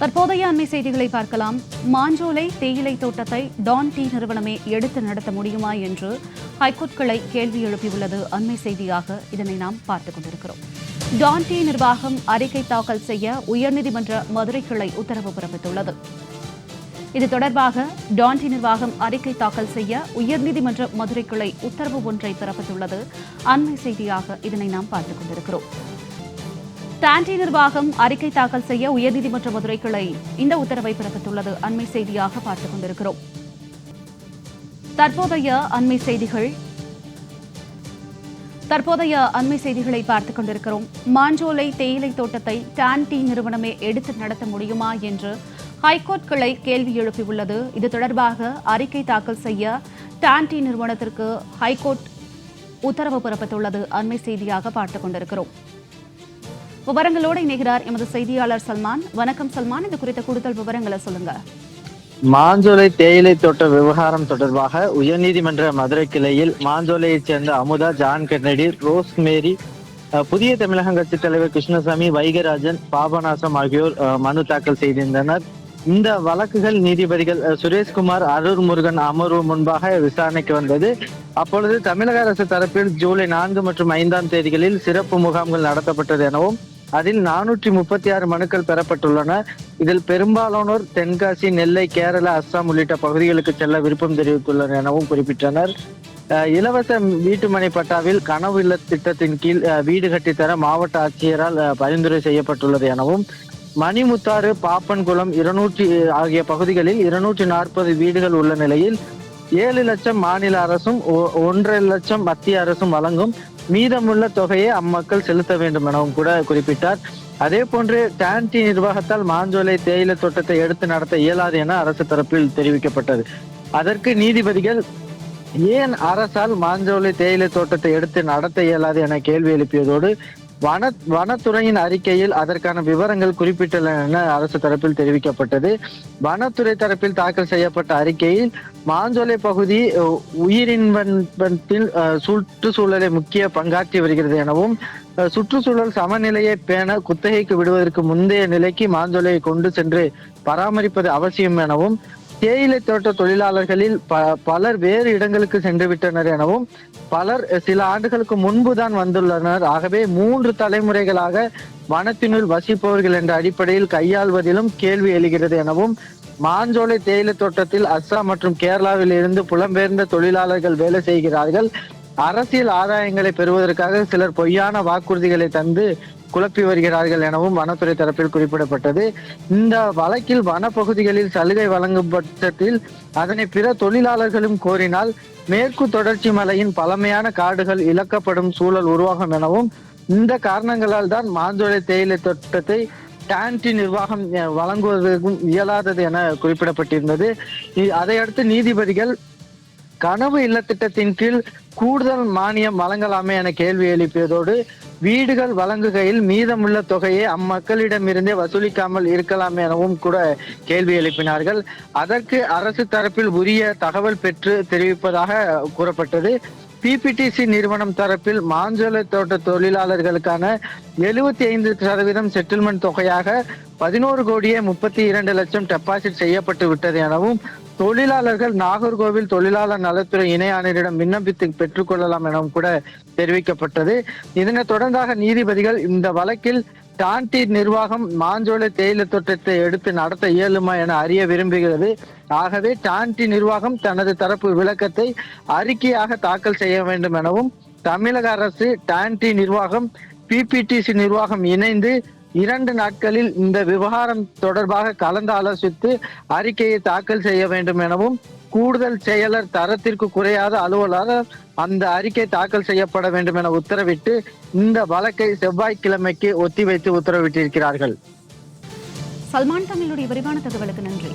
தற்போதைய அண்மை செய்திகளை பார்க்கலாம். மாஞ்சோலை தேயிலை தோட்டத்தை டான் டீ நிறுவனமே எடுத்து நடத்த முடியுமா என்று ஹைகோர்ட் கிளை கேள்வி எழுப்பியுள்ளது. அண்மை செய்தியாக இதனை நாம் பார்த்துக் கொண்டிருக்கிறோம். டான் டீ நிர்வாகம் அறிக்கை தாக்கல் செய்ய உயர்நீதிமன்ற மதுரை கிளை உத்தரவு பிறப்பித்துள்ளது. இது தொடர்பாக டான்டி நிர்வாகம் அறிக்கை தாக்கல் செய்ய உயர்நீதிமன்ற மதுரை கிளை உத்தரவு ஒன்றை பிறப்பித்துள்ளது. அண்மை செய்தியாக இதனை நாம் பார்த்துக் கொண்டிருக்கிறோம். டான்டி நிர்வாகம் அறிக்கை தாக்கல் செய்ய உயர்நீதிமன்ற மதுரை கிளை இந்த உத்தரவை பிறப்பித்துள்ளது. அண்மை செய்தியாக பார்த்துக் கொண்டிருக்கிறோம். தற்போதைய அண்மை செய்திகள். தற்போதைய அண்மை செய்திகளை பார்த்துக் கொண்டிருக்கிறோம். மாஞ்சோலை தேயிலை தோட்டத்தை டான் டி நிறுவனமே எடுத்து நடத்த முடியுமா என்று ஹைகோர்ட் கிளை கேள்வி எழுப்பியுள்ளது. இது தொடர்பாக அறிக்கை தாக்கல் செய்ய டான் டி நிறுவனத்திற்கு ஹைகோர்ட் உத்தரவு பிறப்பித்துள்ளது. அண்மை செய்தியாக பார்த்துக் கொண்டிருக்கிறோம். விவரங்களோடு இணைகிறார் எமது செய்தியாளர் சல்மான். வணக்கம் சல்மான் இது குறித்த கூடுதல் விவரங்களை சொல்லுங்க. மாஞ்சோலை தேயிலை தோட்ட விவகாரம் தொடர்பாக உயர்நீதிமன்ற மதுரை கிளையில் மாஞ்சோலையைச் சேர்ந்த Amudha John Kennedy Rose Mary Puthiya Tamilagam கட்சி தலைவர் கிருஷ்ணசாமி வைகராஜன் பாபநாசம் ஆகியோர் மனு தாக்கல் செய்திருந்தனர். இந்த வழக்குகள் நீதிபதிகள் சுரேஷ்குமார் அருள் முருகன் அமர்வு முன்பாக விசாரணைக்கு வந்தது. அப்பொழுது தமிழக அரசு தரப்பில் ஜூலை நான்கு மற்றும் ஐந்தாம் தேதிகளில் சிறப்பு முகாம்கள் நடத்தப்பட்டது எனவும் அதில் நானூற்றி முப்பத்தி ஆறு மனுக்கள் பெறப்பட்டுள்ளன. இதில் பெரும்பாலானோர் தென்காசி நெல்லை கேரளா அஸ்ஸாம் உள்ளிட்ட பகுதிகளுக்கு செல்ல விருப்பம் தெரிவித்துள்ளனர் எனவும் குறிப்பிட்டனர். இலவச வீட்டுமனை பட்டாவில் கனவு இல்ல திட்டத்தின் கீழ் வீடு கட்டித்தர மாவட்ட ஆட்சியரால் பரிந்துரை செய்யப்பட்டுள்ளது எனவும் மணிமுத்தாறு பாப்பன்குளம் இருநூற்றி ஆகிய பகுதிகளில் இருநூற்றி நாற்பது வீடுகள் உள்ள நிலையில் ஏழு லட்சம் மாநில அரசும் ஒ- ஒன்றரை லட்சம் மத்திய அரசும் வழங்கும் மீதமுள்ள தொகையை அம்மக்கள் செலுத்த வேண்டும் எனவும் கூட குறிப்பிட்டார். அதே போன்று டான்டி நிர்வாகத்தால் மாஞ்சோலை தேயிலை தோட்டத்தை எடுத்து நடத்த இயலாது என அரசு தரப்பில் தெரிவிக்கப்பட்டது. அதற்கு நீதிபதிகள் ஏன் அரசால் மாஞ்சோலை தேயிலை தோட்டத்தை எடுத்து நடத்த இயலாது என கேள்வி எழுப்பியதோடு வன வனத்துறையின் அறிக்கையில் அதற்கான விவரங்கள் குறிப்பிட்டுள்ளன என அரசு தரப்பில் தெரிவிக்கப்பட்டது. வனத்துறை தரப்பில் தாக்கல் செய்யப்பட்ட அறிக்கையில் மாஞ்சோலை பகுதி உயிரின்பத்தில் சுற்றுச்சூழலை முக்கிய பங்காற்றி வருகிறது எனவும் அஹ், சுற்றுச்சூழல் சமநிலையை பேண குத்தகைக்கு விடுவதற்கு முந்தைய நிலைக்கு மாஞ்சோலையை கொண்டு சென்று பராமரிப்பது அவசியம் எனவும் தேயிலை தோட்ட தொழிலாளர்களில் ப பலர் வேறு இடங்களுக்கு சென்று விட்டனர் எனவும் பலர் சில ஆண்டுகளுக்கு முன்புதான் வந்துள்ளனர். ஆகவே மூன்று தலைமுறைகளாக வனத்தினுள் வசிப்பவர்கள் என்ற அடிப்படையில் கையாள்வதிலும் கேள்வி எழுகிறது எனவும் மாஞ்சோலை தேயிலை தோட்டத்தில் அஸ்ஸாம் மற்றும் கேரளாவில் இருந்து புலம்பெயர்ந்த தொழிலாளர்கள் வேலை செய்கிறார்கள். அரசியல் ஆதாயங்களை பெறுவதற்காக சிலர் பொய்யான வாக்குறுதிகளை தந்து குழப்பி வருகிறார்கள் எனவும் வனத்துறை தரப்பில் குறிப்பிடப்பட்டது. இந்த வழக்கில் வனப்பகுதிகளில் சலுகை வழங்கும் பட்சத்தில் அதனை பிற தொழிலாளர்களும் கோரினால் மேற்கு தொடர்ச்சி மலையின் பழமையான காடுகள் இழக்கப்படும் சூழல் உருவாகும் எனவும் இந்த காரணங்களால் தான் மாஞ்சோலை தேயிலை தோட்டத்தை டான்டி நிர்வாகம் வழங்குவதற்கும் இயலாதது என குறிப்பிடப்பட்டிருந்தது. அதையடுத்து நீதிபதிகள் கனவு இல்ல திட்டத்தின் கீழ் கூடுதல் மானியம் வழங்கலாமே என கேள்வி எழுப்பியதோடு வீடுகள் வழங்குகையில் மீதமுள்ள தொகையை அம்மக்களிடமிருந்தே வசூலிக்காமல் இருக்கலாம் எனவும் கூட கேள்வி எழுப்பினார்கள். அதற்கு அரசு தரப்பில் உரிய தகவல் பெற்று தெரிவிப்பதாக கூறப்பட்டது. பிபிடிசி நிறுவனம் தரப்பில் மாஞ்சோலை தோட்ட தொழிலாளர்களுக்கான எழுபத்தி ஐந்து சதவீதம் செட்டில்மெண்ட் தொகையாக பதினோரு கோடியே முப்பத்தி இரண்டு லட்சம் டெபாசிட் செய்யப்பட்டு விட்டது எனவும் தொழிலாளர்கள் நாகர்கோவில் தொழிலாளர் நலத்துறை இணை ஆணையரிடம் விண்ணப்பித்து பெற்றுக்கொள்ளலாம் எனவும் கூட தெரிவிக்கப்பட்டது. இதனைத் தொடர்ந்தாக நீதிபதிகள் இந்த வழக்கில் டான்டி நிர்வாகம் மாஞ்சோலை தேயிலை தோட்டத்தை எடுத்து நடத்த இயலுமா என அறிய விரும்புகிறது. ஆகவே டான்டி நிர்வாகம் தனது தரப்பு விளக்கத்தை அறிக்கையாக தாக்கல் செய்ய வேண்டும் எனவும் தமிழக அரசு டான்டி நிர்வாகம் பிபிடிசி நிர்வாகம் இணைந்து இரண்டு நாட்களில் இந்த விவகாரம் தொடர்பாக கலந்து ஆலோசித்து அறிக்கையை தாக்கல் செய்ய வேண்டும் எனவும் கூடுதல் செயலர் தரத்திற்கு குறையாத அலுவலர் அந்த அறிக்கை தாக்கல் செய்யப்பட வேண்டும் என உத்தரவிட்டு இந்த வழக்கை செவ்வாய்க்கிழமைக்கு ஒத்திவைத்து உத்தரவிட்டிருக்கிறார்கள். சல்மான் தமிழுடைய விரிவான தகவலுக்கு நன்றி.